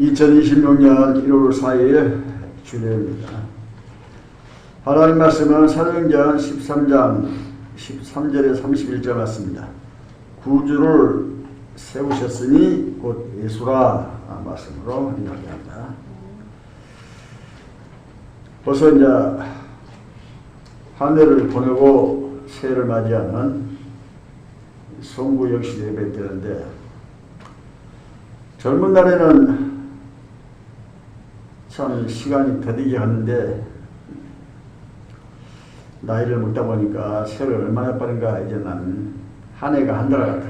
2026년 1월 4일 주일입니다. 하나님 말씀은 사도행전 13장 13절에 31절 같습니다. 구주를 세우셨으니 곧 예수라 말씀으로 이야기합니다. 벌써 이제 한 해를 보내고 새해를 맞이하는 송구 역시 예배 때인데 젊은 날에는 참 시간이 더디게 하는데 나이를 먹다 보니까 세월 얼마나 빠른가 이제 나는 한 해가 한 달 같아.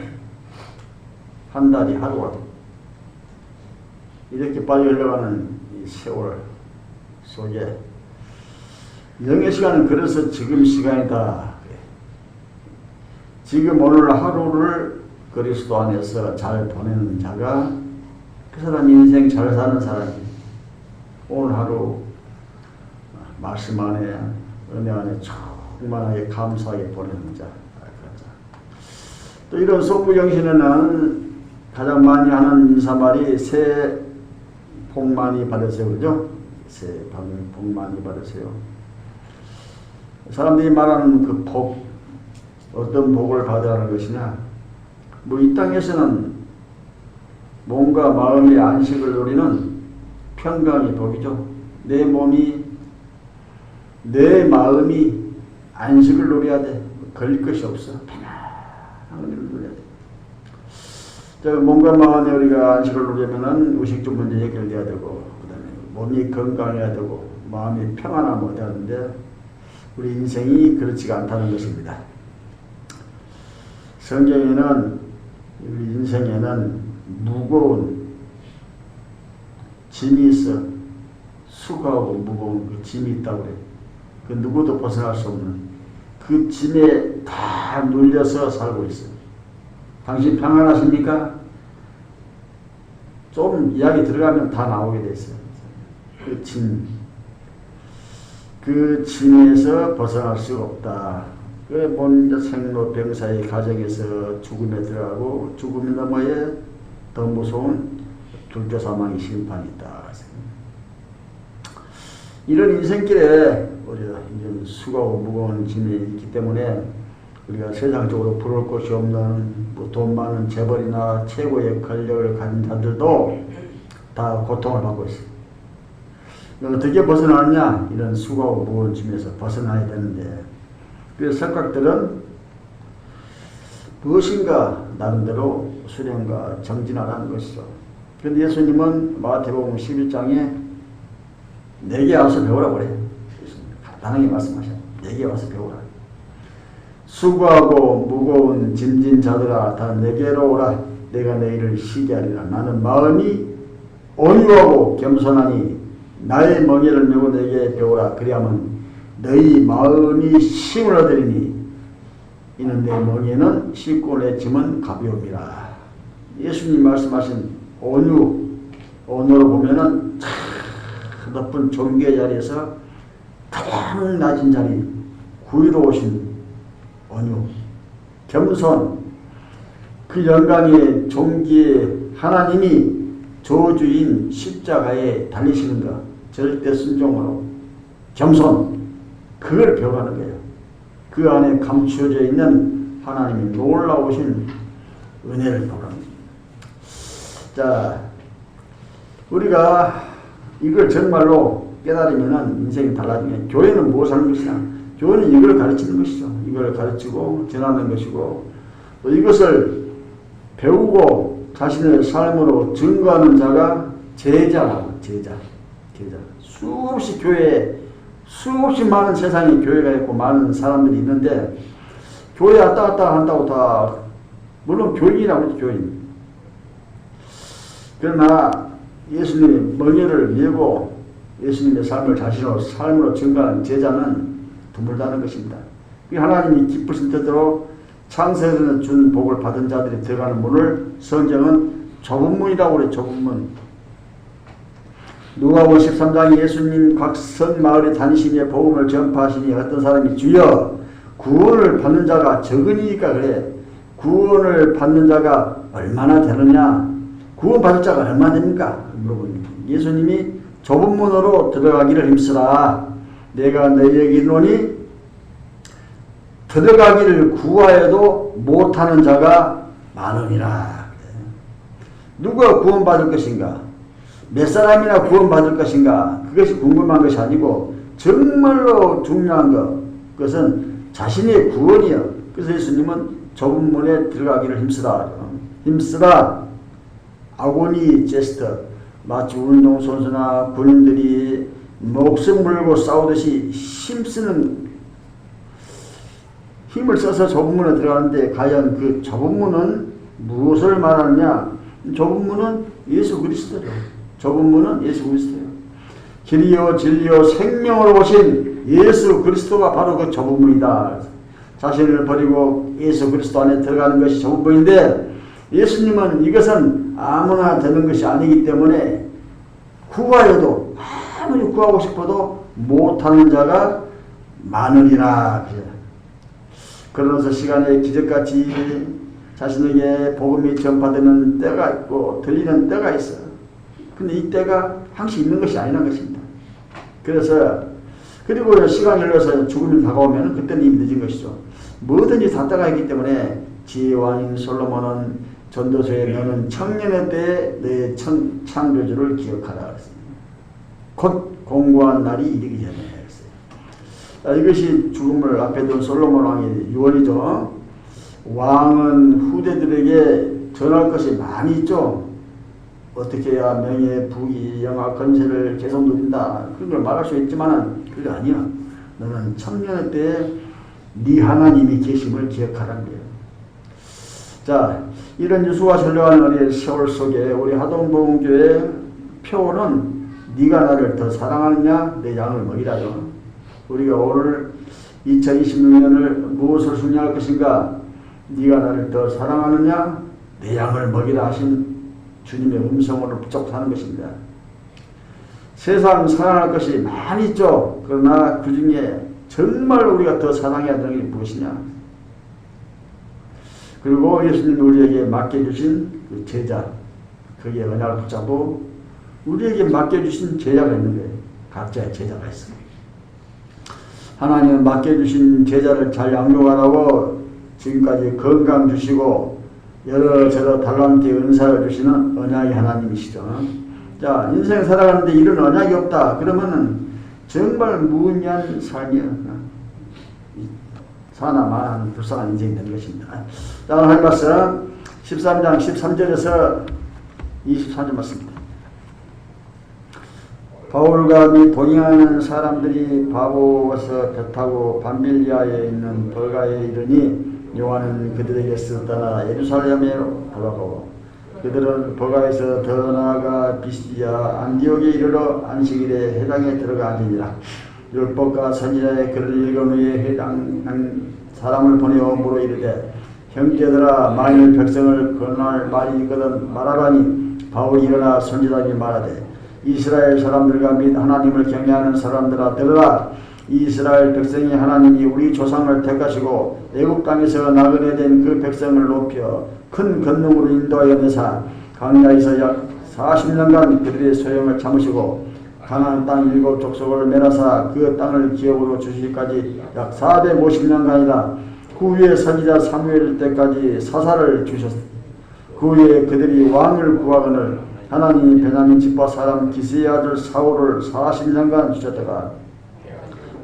한 달이 하루 같아. 이렇게 빨리 흘러가는 이 세월 속에 영의 시간은 그래서 지금 시간이다 지금 오늘 하루를 그리스도 안에서 잘 보내는 자가 그 사람 인생 잘 사는 사람이 오늘 하루 말씀 안에 은혜 안에 충만하게 감사하게 보내는 자. 또 이런 소부정신에는 가장 많이 하는 인사말이 새해 복 많이 받으세요. 그죠? 새해 복 많이 받으세요. 사람들이 말하는 그 복, 어떤 복을 받으라는 것이냐? 뭐 이 땅에서는 몸과 마음의 안식을 누리는 평강이 복이죠. 내 몸이 내 마음이 안식을 누려야 돼. 걸릴 것이 없어. 편안한 걸 누려야 돼. 자, 몸과 마음에 우리가 안식을 누리면은 의식적 문제 해결돼야 되고, 그 다음에 몸이 건강해야 되고, 마음이 평안하면 되는데, 우리 인생이 그렇지가 않다는 것입니다. 성경에는 우리 인생에는 무거운 짐이 있어. 수고하고 무거운 그 짐이 있다고 그래. 그 누구도 벗어날 수 없는 그 짐에 다 눌려서 살고 있어요. 당신 평안하십니까? 좀 이야기 들어가면 다 나오게 돼 있어요. 그 짐. 그 짐에서 벗어날 수 없다. 그 먼저 생로 병사의 가정에서 죽음에 들어가고 죽음이 너머에 더 무서운 둘째 사망의 심판이 있다. 이런 인생길에 우리가 이제 수고하고 무거운 짐이 있기 때문에 우리가 세상적으로 부러울 것이 없는 뭐 돈 많은 재벌이나 최고의 권력을 가진 자들도 다 고통을 받고 있어요. 어떻게 벗어나느냐? 이런 수고하고 무거운 짐에서 벗어나야 되는데 그래서 석각들은 무엇인가 나름대로 수련과 정진하라는 것이죠. 그런데 예수님은 마태복음 11장에 내게 와서 배우라고 그래요. 간단하게 말씀하셔. 내게 와서 배우라. 수고하고 무거운 짐진 자들아 다 내게로 오라. 내가 너희를 쉬게 하리라. 나는 마음이 온유하고 겸손하니 나의 멍에를 메고 내게 배우라. 그리하면 너희 마음이 힘을 얻으리니 이는 내 멍에는 쉽고 내 짐은 가벼움이라. 예수님 말씀하신 온유, 온유로 보면은 참 높은 종교의 자리에서 가장 낮은 자리, 구위로 오신 온유, 겸손, 그 영광의 종기의 하나님이 조주인 십자가에 달리시는 것, 절대 순종으로, 겸손, 그걸 배워가는 거예요. 그 안에 감추어져 있는 하나님의 놀라우신 은혜를 자, 우리가 이걸 정말로 깨달으면 인생이 달라지면 교회는 무엇을 하는 것이냐? 교회는 이걸 가르치는 것이죠. 이걸 가르치고 전하는 것이고 또 이것을 배우고 자신의 삶으로 증거하는 자가 제자라고 제자. 제자. 수없이 교회에 수없이 많은 세상에 교회가 있고 많은 사람들이 있는데 교회 왔다 갔다 한다고 다 물론 교인이라고 교인. 그러나 예수님이 멍에를 메고 예수님의 삶을 자신으로 삶으로 증거하는 제자는 드물다는 것입니다. 하나님이 기쁘신 뜻대로 창세에서 준 복을 받은 자들이 들어가는 문을 성경은 좁은 문이라고 그래 좁은 문. 누가복음 13장 예수님 각선 마을에 다니시며 복음을 전파하시니 어떤 사람이 주여 구원을 받는 자가 적으니까 그래 구원을 받는 자가 얼마나 되느냐 구원받을 자가 얼마 됩니까? 예수님이 좁은 문으로 들어가기를 힘쓰라. 내가 너희에게 이르노니 들어가기를 구하여도 못하는 자가 많으니라. 누가 구원받을 것인가? 몇 사람이나 구원받을 것인가? 그것이 궁금한 것이 아니고 정말로 중요한 것, 그것은 자신의 구원이요. 그래서 예수님은 좁은 문에 들어가기를 힘쓰라. 힘쓰라. 아고니 제스터. 마치 운동선수나 군인들이 목숨 물고 싸우듯이 힘쓰는 힘을 써서 좁은 문에 들어가는데 과연 그 좁은 문은 무엇을 말하느냐? 좁은 문은 예수 그리스도죠. 좁은 문은 예수 그리스도예요. 길이요 진리요 생명으로 오신 예수 그리스도가 바로 그 좁은 문이다. 자신을 버리고 예수 그리스도 안에 들어가는 것이 좁은 문인데 예수님은 이것은 아무나 되는 것이 아니기 때문에 구하여도 아무리 구하고 싶어도 못하는 자가 많으리라. 그러면서 시간에 기적같이 자신에게 복음이 전파되는 때가 있고 들리는 때가 있어. 근데 이 때가 항상 있는 것이 아니라는 것입니다. 그래서 그리고 시간이 흘러서 죽음이 다가오면 그때는 이미 늦은 것이죠. 뭐든지 다 때가 있기 때문에 지혜왕인 솔로몬은 전도서에 너는 청년의 때에 내 청, 창조주를 기억하라 그랬습니다. 곧 공고한 날이 이르기 전에 그랬어요. 자, 이것이 죽음을 앞에 둔 솔로몬 왕의 유언이죠. 왕은 후대들에게 전할 것이 많이 있죠. 어떻게 해야 명예, 부귀, 영화, 건세를 계속 누린다. 그런 걸 말할 수 있지만 그게 아니야. 너는 청년의 때에 네 하나님이 계심을 기억하라는 거예요. 자, 이런 유수와 전려하는 우리의 세월 속에 우리 하동봉교회 표는 네가 나를 더 사랑하느냐 내 양을 먹이라죠. 우리가 오늘 2026년을 무엇을 순양할 것인가 네가 나를 더 사랑하느냐 내 양을 먹이라 하신 주님의 음성으로 붙잡고 사는 것입니다. 세상 사랑할 것이 많이 있죠. 그러나 그 중에 정말 우리가 더 사랑해야 되는 게 무엇이냐? 그리고 예수님이 우리에게 맡겨주신 그 제자, 거기에 언약을 붙잡고 우리에게 맡겨주신 제자가 있는 거예요. 각자의 제자가 있습니다. 하나님은 맡겨주신 제자를 잘 양육하라고 지금까지 건강 주시고 여러저러 달란트 은사를 주시는 언약의 하나님이시죠. 자, 인생 살아가는데 이런 언약이 없다. 그러면은 정말 무의미한 삶이야. 사나마한 불쌍한 인생이 되는 것입니다. 자, 오늘 할 말씀 13장 13절에서 24절 말씀입니다. 바울과 및 동행하는 사람들이 바보에서 배 타고 밤빌리아에 있는 벌가에 이르니 요한은 그들에게서 떠나 예루살렘으로 돌아가고 그들은 버가에서 더 나아가 비시디아 안디옥에 이르러 안식일에 해당에 들어가 앉으니라. 율법과 선지자의 글을 읽은 후에 해당한 사람을 보내어 물어 이르되 형제들아 만일 백성을 건할 말이 있거든 말하라니 바울이 일어나 선지자에게 말하되 이스라엘 사람들과 및 하나님을 경외하는 사람들아 들으라. 이스라엘 백성이 하나님이 우리 조상을 택하시고 애국 땅에서 나그네 된 그 백성을 높여 큰 권능으로 인도하여 내사 강야에서 약 40년간 그들의 소용을 참으시고 가나안 땅 일곱 족속을 메나사 그 땅을 기업으로 주시기까지 약 450년간이나 그 후에 선지자 사무엘 때까지 사사를 주셨습니다. 그 후에 그들이 왕을 구하거늘 하나님이 베냐민 집파 사람 기스의 아들 사울을 40년간 주셨다가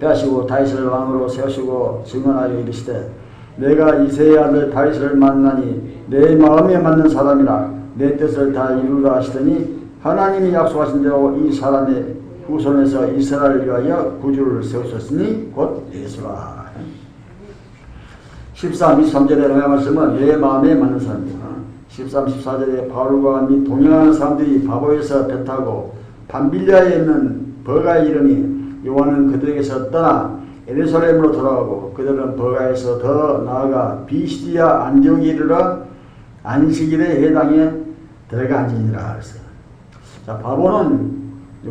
빼시고 다윗을 왕으로 세우시고 증언하여 이르시되 내가 이세의 아들 다윗을 만나니 내 마음에 맞는 사람이라 내 뜻을 다 이루라 하시더니 하나님이 약속하신 대로 이 사람의 후손에서 이스라엘을 위하여 구주를 세우셨으니 곧 예수라. 13, 23절에 나의 말씀은 내 마음에 맞는 사람이다. 13, 14절에 바울과 및 동행하는 사람들이 바보에서 배 타고 밤빌리아에 있는 버가에 이르니 요한은 그들에게서 떠나 예루살렘으로 돌아가고 그들은 버가에서 더 나아가 비시디아 안디옥에 이르러 안식일에 해당에 들어가 앉으니라 그랬어요. 자, 바보는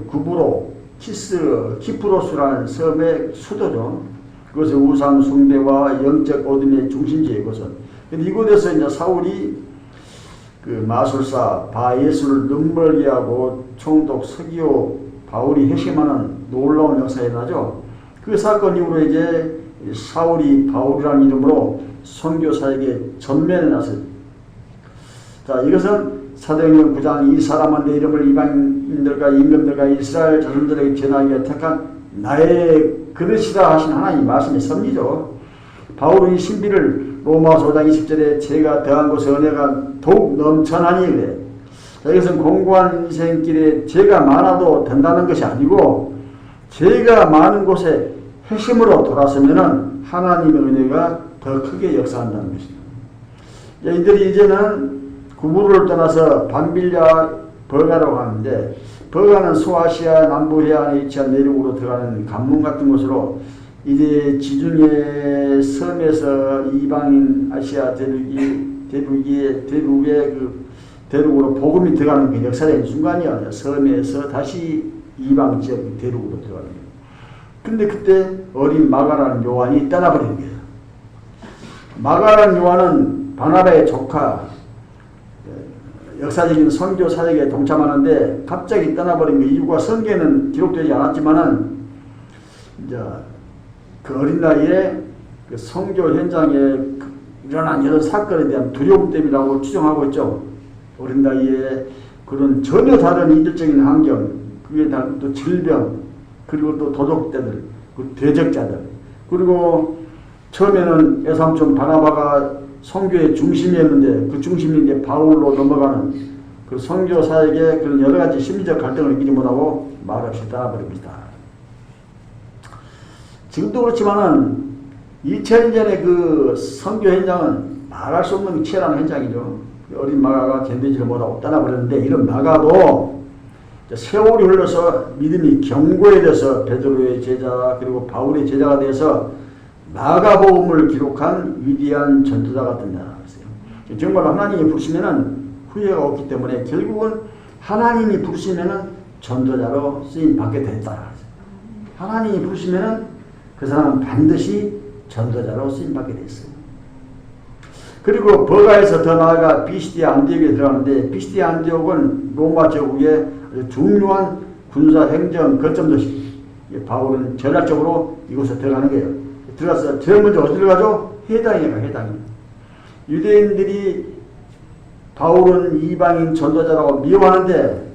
구부로 키스 키프로스라는 섬의 수도죠. 그것은 우상 숭배와 영적 어둠의 중심지에 이것은. 근데 이곳에서 이제 사울이 그 마술사 바예수를 눈멀게 하고 총독 서기오 바울이 회심하는 놀라운 역사가 일어나죠. 그 사건 이후로 이제 사울이 바울이라는 이름으로 선교사에게 전면에 나섰. 자, 이것은 사도행전 9장 이 사람은 내 이름을 이방인들과 임금들과 이스라엘 자손들에게 전하기 위해 택한 나의 그릇이라 하신 하나님 말씀의 섭리죠. 바울은 이 신비를 로마서 5장 20절에 제가 더한 곳에 은혜가 더욱 넘쳐나니 그래. 자, 이것은 공고한 인생길에 죄가 많아도 된다는 것이 아니고 죄가 많은 곳에 핵심으로 돌아서면은 하나님의 은혜가 더 크게 역사한다는 것입니다. 이들이 이제는 구부를 떠나서 반빌랴 버가라고 하는데 버가는 소아시아 남부 해안에 위치한 내륙으로 들어가는 관문 같은 곳으로 이제 지중해 섬에서 이방인 아시아 대륙이 대륙이 대륙의 그 대륙으로 복음이 들어가는 그 역사적인 순간이야. 섬에서 다시 이방 지역 대륙으로 들어가는 거예요. 근데 그때 어린 마가라는 요한이 떠나버리는 거예요. 마가라는 요한은 바나바의 조카 역사적인 선교 사역에 동참하는데 갑자기 떠나버린 그 이유가 성경에는 기록되지 않았지만은 이제 그 어린 나이에 그 선교 현장에 그 일어난 여러 사건에 대한 두려움 때문이라고 추정하고 있죠. 어린 나이에 그런 전혀 다른 이질적인 환경, 그게 다또 질병, 그리고 또 도적자들, 그 대적자들, 그리고 처음에는 애삼촌 바나바가 성교의 중심이었는데 그 중심이 이제 바울로 넘어가는 그 성교 사역에 그런 여러 가지 심리적 갈등을 이기지 못하고 말없이 떠나버립니다. 지금도 그렇지만은 2000년 전에 그 성교 현장은 말할 수 없는 치열한 현장이죠. 어린 마가가 견디지를 못하고 떠나버렸는데 이런 마가도 세월이 흘러서 믿음이 견고해져서 베드로의 제자 그리고 바울의 제자가 돼서 마가복음을 기록한 위대한 전도자가 된다. 정말 하나님이 부르시면은 후회가 없기 때문에 결국은 하나님이 부르시면은 전도자로 쓰임 받게 됐다. 하나님이 부르시면은 그 사람은 반드시 전도자로 쓰임 받게 됐어요. 그리고 버가에서 더 나아가 비시디아 안디옥에 들어가는데 비시디아 안디옥은 로마 제국의 중요한 군사 행정 거점 도시. 바울은 전략적으로 이곳에 들어가는 거예요. 들어가서 제일 먼저 어디로 가죠? 해당에 가, 해당에. 유대인들이 바울은 이방인 전도자라고 미워하는데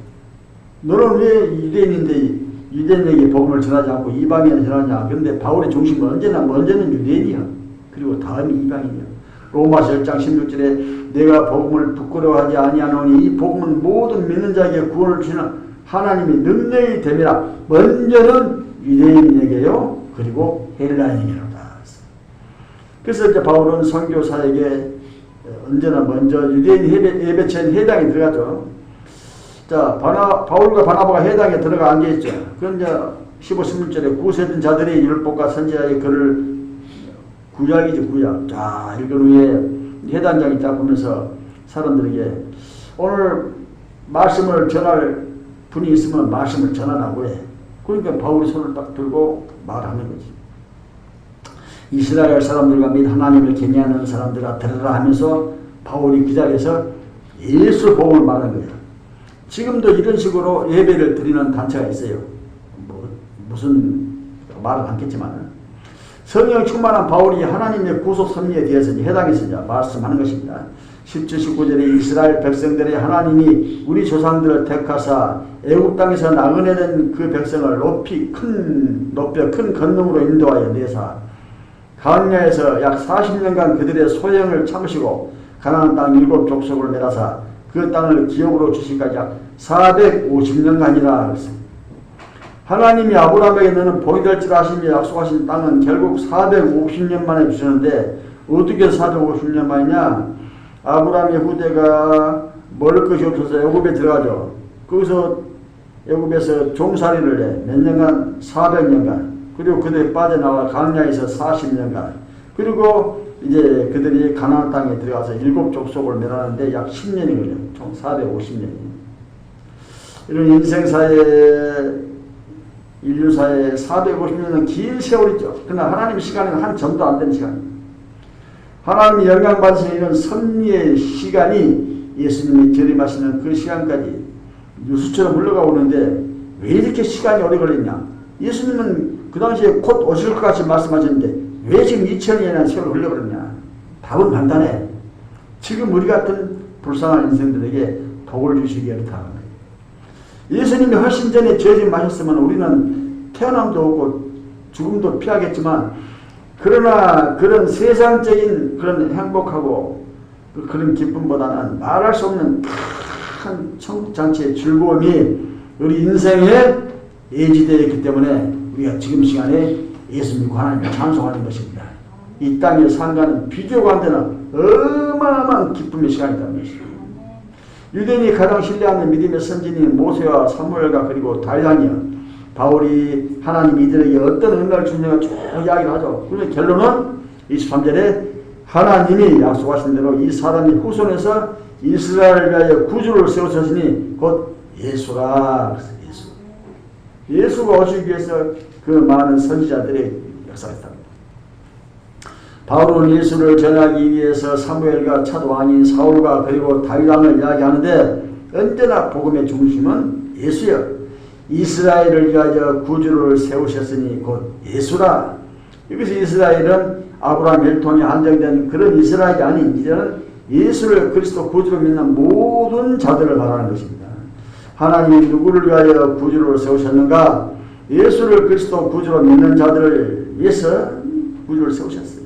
너는 왜 유대인인데 유대인에게 복음을 전하지 않고 이방인에 전하냐? 그런데 바울의 중심은 언제나 먼저는 유대인이야. 그리고 다음이 이방인이야. 로마서 1장 16절에 내가 복음을 부끄러워하지 아니하노니 이 복음은 모든 믿는 자에게 구원을 주시는 하나님의 능력이 됨이라 먼저는 유대인에게요 그리고 헬라인에게로 그래서 이제 바울은 선교사에게 언제나 먼저 유대인 예배, 예배처인 해당에 들어가죠. 자, 바나, 바울과 바나바가 해당에 들어가 앉아있죠. 이제 15, 16절에 구세된 자들의 율법과 선지자의 글을 구약이죠, 구약. 자, 읽은 후에 해당장이 딱 보면서 사람들에게 오늘 말씀을 전할 분이 있으면 말씀을 전하라고 해. 그러니까 바울이 손을 딱 들고 말하는 거지. 이스라엘 사람들과 및 하나님을 경외하는 사람들아 들으라 하면서 바울이 그 자리에서 예수 복음을 말한 거예요. 지금도 이런 식으로 예배를 드리는 단체가 있어요. 뭐 무슨 말은 않겠지만 성령 충만한 바울이 하나님의 구속 섭리에 대해서 해당해서 말씀하는 것입니다. 17, 19절에 이스라엘 백성들의 하나님이 우리 조상들을 택하사 애굽 땅에서 나그네된 그 백성을 높이 큰 높여 큰 건능으로 인도하여 내사 광야에서 약 40년간 그들의 소형을 참으시고 가나안 땅 일곱 족속을 내라사 그 땅을 기업으로 주시까지 약 450년간이라 했습니다. 하나님이 아브라함에게 너는 복이 될줄 아시며 약속하신 땅은 결국 450년 만에 주셨는데 어떻게 450년 만이냐? 아브라함의 후대가 먹을 것이 없어서 애굽에 들어가죠. 거기서 애굽에서 종살이를 해. 몇 년간? 400년간. 그리고 그들이 빠져나와 강야에서 40년간 그리고 이제 그들이 가나안 땅에 들어가서 일곱 족속을 멸하는데 약 10년이 걸려요. 총 450년이. 이런 인생사에 인류사에 450년은 긴 세월이죠. 그러나 하나님 시간에는 한 점도 안 되는 시간입니다. 하나님이 영광받으시는 이런 섭리의 시간이 예수님이 재림하시는 그 시간까지 뉴스처럼 흘러가 오는데 왜 이렇게 시간이 오래 걸렸냐? 예수님은 그 당시에 곧 오실 것 같이 말씀하셨는데 왜 지금 2000년이나 세월 흘려버렸냐? 답은 간단해. 지금 우리 같은 불쌍한 인생들에게 복을 주시기 위해서 예수님이 훨씬 전에 죄짐 마셨으면 우리는 태어남도 없고 죽음도 피하겠지만 그러나 그런 세상적인 그런 행복하고 그런 기쁨보다는 말할 수 없는 큰 천국잔치의 즐거움이 우리 인생에 예지되어 있기 때문에 우리가 지금 시간에 예수 믿고 하나님을 찬송하는 것입니다. 이 땅의 상가는 비교가 안 되는 어마어마한 기쁨의 시간이라는 것입니다. 유대인이 가장 신뢰하는 믿음의 선진인 모세와 사무엘과 그리고 다윗이요. 바울이 하나님 이들에게 어떤 은혜를 주느냐가 쭉 이야기를 하죠. 그래서 결론은 23절에 하나님이 약속하신 대로 이 사람이 후손에서 이스라엘을 위하여 구주를 세우셨으니 곧 예수라. 예수. 예수가 오시기 위해서 그 많은 선지자들이 역사했다. 바울은 예수를 전하기 위해서 사무엘과 첫 왕인 사울과 그리고 다윗왕을 이야기하는데 언제나 복음의 중심은 예수여. 이스라엘을 위하여 구주를 세우셨으니 곧 예수라. 여기서 이스라엘은 아브라함 혈통에 한정된 그런 이스라엘이 아닌 이제는 예수를 그리스도 구주로 믿는 모든 자들을 말하는 것입니다. 하나님이 누구를 위하여 구주를 세우셨는가? 예수를 그리스도 구주로 믿는 자들을 위해서 구주를 세우셨어요.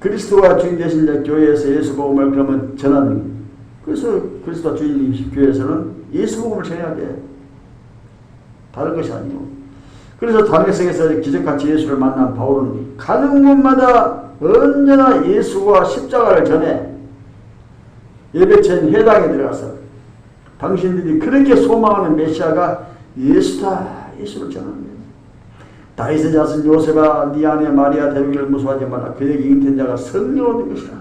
그리스도가 주인 되신 교회에서 예수 복음을 그러면 전하는 그래서 그리스도 주인 교회에서는 예수 복음을 전해야 돼. 다른 것이 아니고. 그래서 다메섹에서 기적같이 예수를 만난 바울은 가는 곳마다 언제나 예수와 십자가를 전해 예배처인 회당에 들어가서 당신들이 그렇게 소망하는 메시아가 예수다. 예수를 전합니다. 다윗의 자손 요셉아 네 아내 마리아 데뷔를 무서워하지 마라. 그에게 잉태한 자가 성령 얻은 것이라.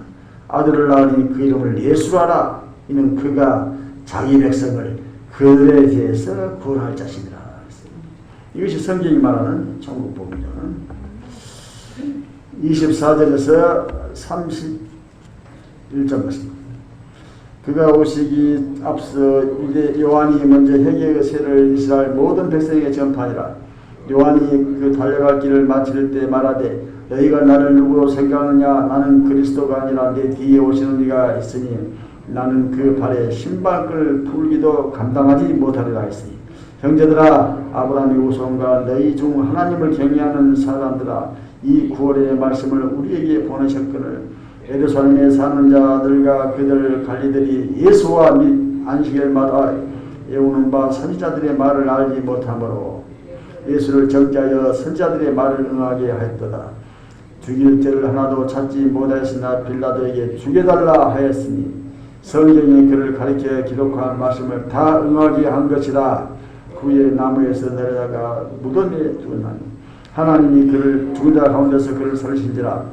아들을 낳으니 그 이름을 예수라라. 이는 그가 자기 백성을 그들에 대해서 구원할 자신이라 이것이 성경이 말하는 천국복음이죠. 24절에서 31절 말씀 그가 오시기 앞서 이제 요한이 먼저 회개의 세를 이스라엘 모든 백성에게 전파하니라. 요한이 그 달려갈 길을 마칠 때 말하되 너희가 나를 누구로 생각하느냐? 나는 그리스도가 아니라 내 뒤에 오시는 이가 있으니 나는 그 발에 신발끈을 풀기도 감당하지 못하리라 했으니 형제들아 아브라함의 후손과 너희 중 하나님을 경외하는 사람들아 이 구원의 말씀을 우리에게 보내셨거늘 예루살렘에 사는 자들과 그들 관리들이 예수와 안식일마다 애우는 바 선지자들의 말을 알지 못하므로 예수를 정죄하여 선자들의 말을 응하게 하였도다. 죽일 죄를 하나도 찾지 못하였으나 빌라도에게 죽여달라 하였으니 성경에 그를 가리켜 기록한 말씀을 다 응하게 한 것이라 그의 나무에서 내려다가 무덤에 죽었나니 하나님이 그를 죽은 자 가운데서 그를 살리신지라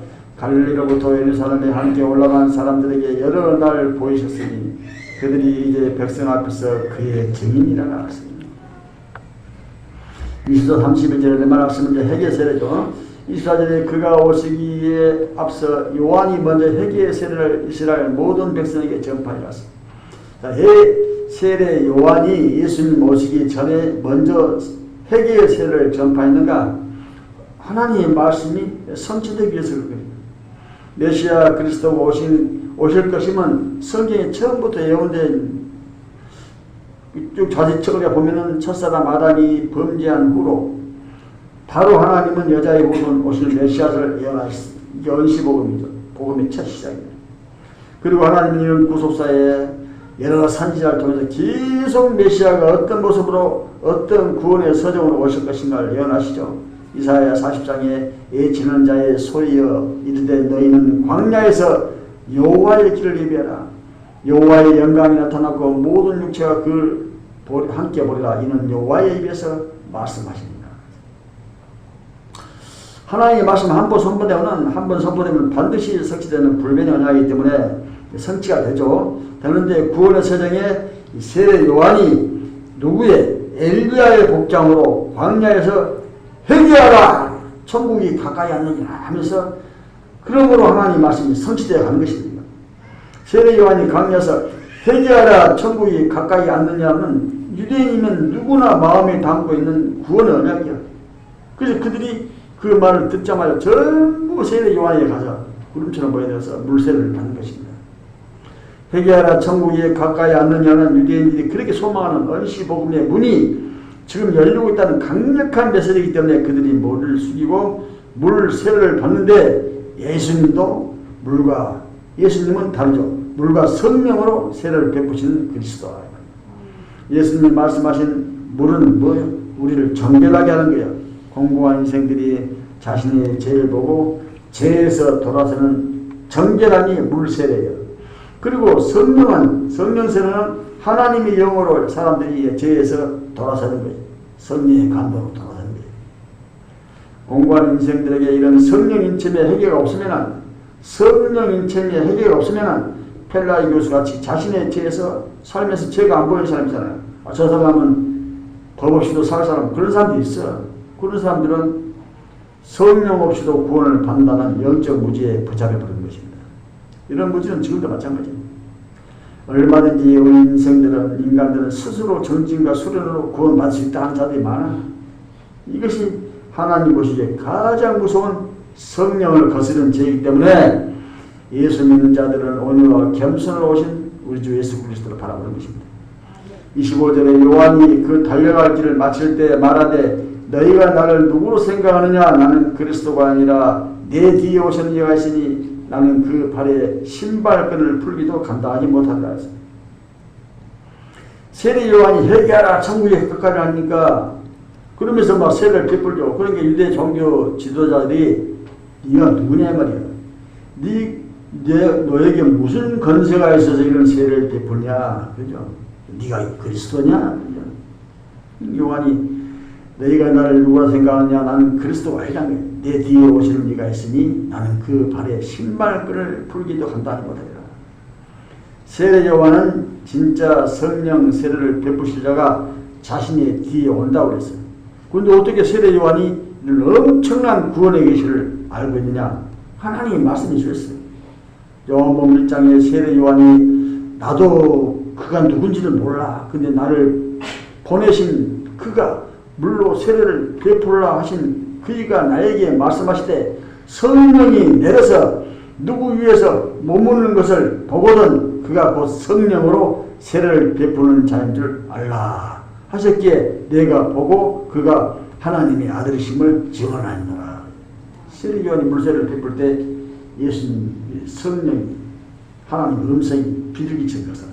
갈릴리로부터 예루살렘에 함께 올라간 사람들에게 여러 날 보이셨으니 그들이 이제 백성 앞에서 그의 증인이라 나왔습니다. 20절 31절에 말씀은 이제 회개 세례죠. 24절에 그가 오시기에 앞서 요한이 먼저 회개의 세례를 이스라엘 모든 백성에게 전파해왔습니다. 세례 요한이 예수님 오시기 전에 먼저 회개의 세례를 전파했는가? 하나님의 말씀이 성취되기 위해서 그래요. 메시아 그리스도가 오신, 오실 것이면 성경에 처음부터 예언된 쭉 자세척을 보면은 첫사람 아담이 범죄한 후로 바로 하나님은 여자의 복은 오실 메시아를 예언하셨습니다. 이게 언시복음이죠. 복음의 첫 시작입니다. 그리고 하나님은 구속사에 여러 산지자를 통해서 계속 메시아가 어떤 모습으로 어떤 구원의 서정으로 오실 것인가를 예언하시죠. 이사야 40장에 애치는 자의 소리여 이르되 너희는 광야에서 여호와의 길을 예비하라. 여호와의 영광이 나타났고 모든 육체가 그를 함께 보리라 이는 여호와의 입에서 말씀하십니다. 하나님의 말씀 한 번 선포되면 한 번 선포되면 반드시 성취되는 불변의 언약이기 때문에 성취가 되죠. 되는데 구원의 세정에 세례 요한이 누구의 엘리야의 복장으로 광야에서 회개하라 천국이 가까이 왔느니라 하면서 그러므로 하나님 말씀이 성취되어 가는 것입니다. 세례 요한이 강요해서 회개하라 천국이 가까이 앉느냐는 유대인이면 누구나 마음에 담고 있는 구원의 언약이야. 그래서 그들이 그 말을 듣자마자 전부 세례 요한에 가서 구름처럼 보여서 물세를 받는 것입니다. 회개하라 천국이 가까이 앉느냐는 유대인들이 그렇게 소망하는 언시 복음의 문이 지금 열리고 있다는 강력한 메시지이기 때문에 그들이 머리를 숙이고 물세를 받는데 예수님도 물과 예수님은 다르죠. 물과 성령으로 세를 베푸시는 그리스도. 예수님이 말씀하신 물은 뭐예요? 우리를 정결하게 하는 거예요. 공부한 인생들이 자신의 죄를 보고 죄에서 돌아서는 정결함이 물세례예요. 그리고 성령은 성령세는 하나님의 영으로 사람들이 죄에서 돌아서는 거예요. 성령의 감동으로 돌아서는 거예요. 공부한 인생들에게 이런 성령 인침의 해결가 없으면 성령 인침의 해결가 없으면 펠라이 교수같이 자신의 죄에서 살면서 죄가 안 보이는 사람이잖아요. 아, 저 사람은 법 없이도 살 사람 그런 사람도 있어. 그런 사람들은 성령 없이도 구원을 받는다는 영적 무지에 붙잡혀 버린 것입니다. 이런 무지는 지금도 마찬가지입니다. 얼마든지 우리 인생들은 인간들은 스스로 정진과 수련으로 구원받을 수 있다는 자들이 많아. 이것이 하나님 보시기에 가장 무서운 성령을 거스르는 죄이기 때문에 예수 믿는 자들은 오늘과 겸손으로 오신 우리 주 예수 그리스도를 바라보는 것입니다. 25절에 요한이 그 달려갈 길을 마칠 때 말하되 너희가 나를 누구로 생각하느냐 나는 그리스도가 아니라 내 뒤에 오시는 이가 있으니 나는 그 발에 신발끈을 풀기도 감당하지 못한다. 세례 요한이 회개하라 천국에 끝까지 하니까 그러면서 막 세례를 베풀죠. 그러니까 유대 종교 지도자들이 네가 누구냐 말이야. 네, 내, 너에게 무슨 건세가 있어서 이런 세례를 베풀냐. 그죠? 네가 그리스도냐? 그죠? 요한이 너희가 나를 누구라 생각하느냐 나는 그리스도가 아니라며 내 뒤에 오시는 네가 있으니 나는 그 발에 신발끈을 풀기도 한다는 못하리라. 세례 요한은 진짜 성령 세례를 베푸실 자가 자신의 뒤에 온다고 그랬어요. 그런데 어떻게 세례 요한이 엄청난 구원의 계시를 알고 있느냐? 하나님이 말씀해 주셨어요. 요한복음 1장에 세례 요한이 나도 그가 누군지를 몰라. 근데 나를 보내신 그가 물로 세례를 베풀라 하신 그이가 나에게 말씀하시되 성령이 내려서 누구 위에서 머무는 것을 보거든 그가 곧 성령으로 세례를 베푸는 자인 줄 알라 하셨기에 내가 보고 그가 하나님의 아들이심을 증언하노라. 세례요한이 물세를 베풀 때 예수님 성령이 하나님 음성이 비둘기친 것은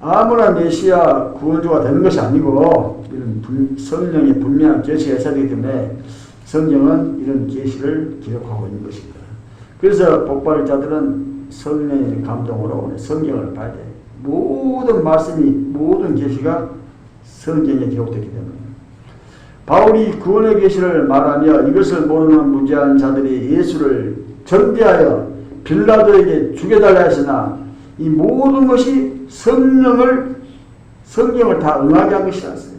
아무나 메시아 구원주가 되는 것이 아니고 이런 분, 성령의 분명한 계시가 있어야 되기 때문에 성경은 이런 계시를 기록하고 있는 것입니다. 그래서 복받을 자들은 성령의 감동으로 성경을 봐야 돼. 모든 말씀이 모든 계시가 성경에 기록되기 때문에 바울이 구원의 계시를 말하며 이것을 모르는 무지한 자들이 예수를 전대하여 빌라도에게 죽여달라 했으나 이 모든 것이 성령을 성경을 다 응하게 한 것이었어요.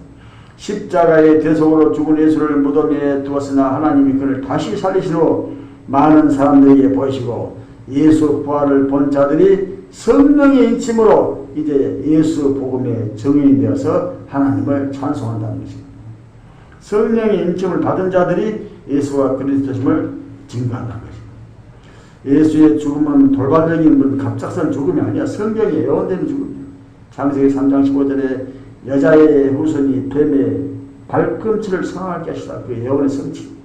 십자가의 대속으로 죽은 예수를 무덤에 두었으나 하나님이 그를 다시 살리시로 많은 사람들에게 보이시고 예수 부활을 본 자들이 성령의 인침으로 이제 예수 복음의 정인이 되어서 하나님을 찬송한다는 것입니다. 성령의 인침을 받은 자들이 예수와 그리스도심을 증거한다는 것입니다. 예수의 죽음은 돌발적인 갑작스러운 죽음이 아니야. 성경에 예언되는 죽음이야. 창세기 3장 15절에 여자의 후손이 뱀의 발꿈치를 상하게 하시다. 그 예언의 성취.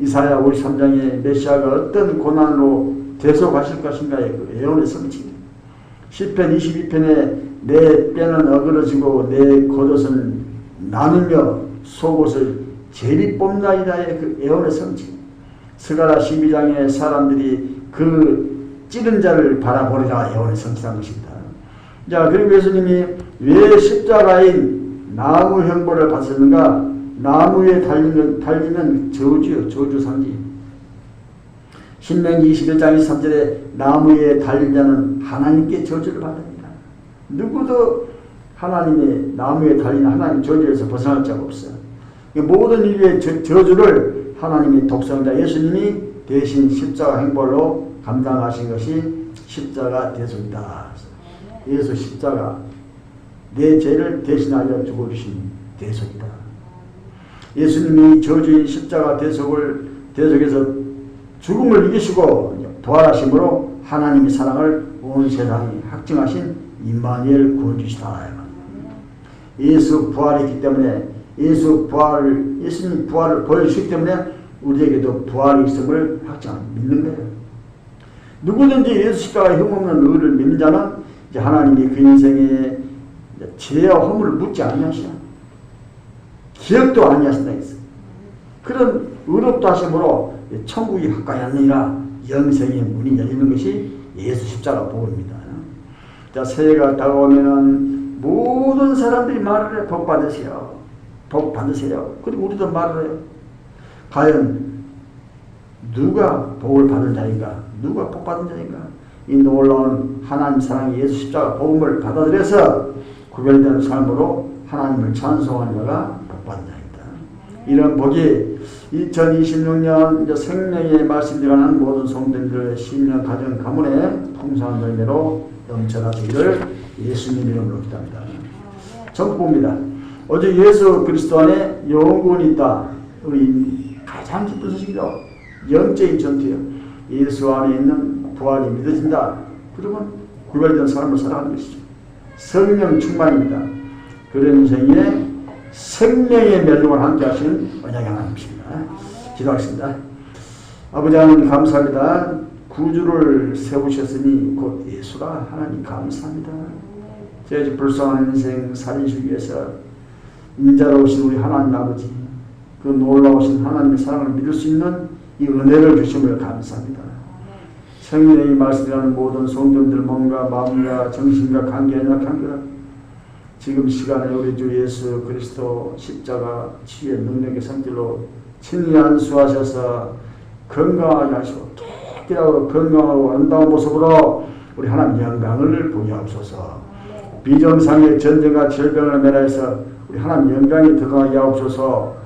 이사야 53장에 메시아가 어떤 고난으로 대속하실 것인가의 그 예언의 성취. 10편 22편에 내 뼈는 어그러지고 내 겉옷은 나누며 속옷을 제비 뽑나이다의 그 예언의 성취. 스가라 12장에 사람들이 그 찌른 자를 바라보리라 예언의 성취한 것입니다. 자, 그리고 예수님이 왜 십자가인 나무 형벌을 받으셨는가? 나무에 달리면, 달리면 저주요, 저주 상징. 신명기 21장 23절에 나무에 달린 자는 하나님께 저주를 받습니다. 누구도 하나님의 나무에 달린 하나님 저주에서 벗어날 자가 없어요. 모든 인류의 저 주를 하나님의 독성자 예수님이 대신 십자가 행벌로 감당하신 것이 십자가 대속이다. 예수 십자가 내 죄를 대신하여 죽어주신 대속이다. 예수님이 저주인 십자가 대속을 대속에서 죽음을 이기시고 부활하심으로 하나님의 사랑을 온 세상이 확증하신 임마누엘 구원주시다. 예수 부활했기 때문에 예수 부활을 예수님 부활을 보여주시기 때문에 우리에게도 부활의 있음을 확증 믿는 거예요. 누구든지 예수 십자가에 흠없는 의를 믿는 자는 이제 하나님이 그 인생에 죄와 허물을 묻지 아니하시나 기억도 아니하신다 했어. 그런 의롭다 하심으로 천국이 가까이 왔느니라 영생의 문이 열리는 것이 예수 십자가 복음입니다. 자 새해가 다가오면은 모든 사람들이 말을 해 복 받으세요. 복 받으세요. 그리고 우리도 말을 해요. 과연 누가 복을 받은 자인가? 누가 복 받은 자인가? 이 놀라운 하나님 사랑의 예수 십자가 복음을 받아들여서 구별된 삶으로 하나님을 찬송하는 자가 복 받은 자입니다. 이런 복이 2026년 이제 생명의 말씀들어가는 모든 성도들의 신년 가정 가문에 풍성한 열매로 넘쳐나기를 예수님 이름으로 기도합니다. 정복입니다. 어제 예수 그리스도 안에 영혼이 있다. 우리 가장 기쁜 소식이죠. 영적인 전투요. 예수 안에 있는 부활이 믿어진다. 그러면 구별된 삶을 살아가는 것이죠. 성령 충만입니다. 그런 인생에 생명의 멸종을 함께 하신 언약의 하나님이십니다. 기도하겠습니다. 아버지 하나님 감사합니다. 구주를 세우셨으니 곧 예수라 하나님 감사합니다. 저희 불쌍한 인생 살리시기 위해서 인자로 오신 우리 하나님 아버지 그 놀라우신 하나님의 사랑을 믿을 수 있는 이 은혜를 주심을 감사합니다. 성령의 말씀이라는 모든 성도들 몸과 마음과 정신과 관계 연약한 것 지금 시간에 우리 주 예수 그리스도 십자가 치유의 능력의 성질로 친히 안수하셔서 건강하게 하시고 깨끗하고 건강하고 아름다운 모습으로 우리 하나님 영광을 보게 하옵소서. 비정상의 전쟁과 질병을 멸하여서 우리 하나님 영광이 드러나게 하옵소서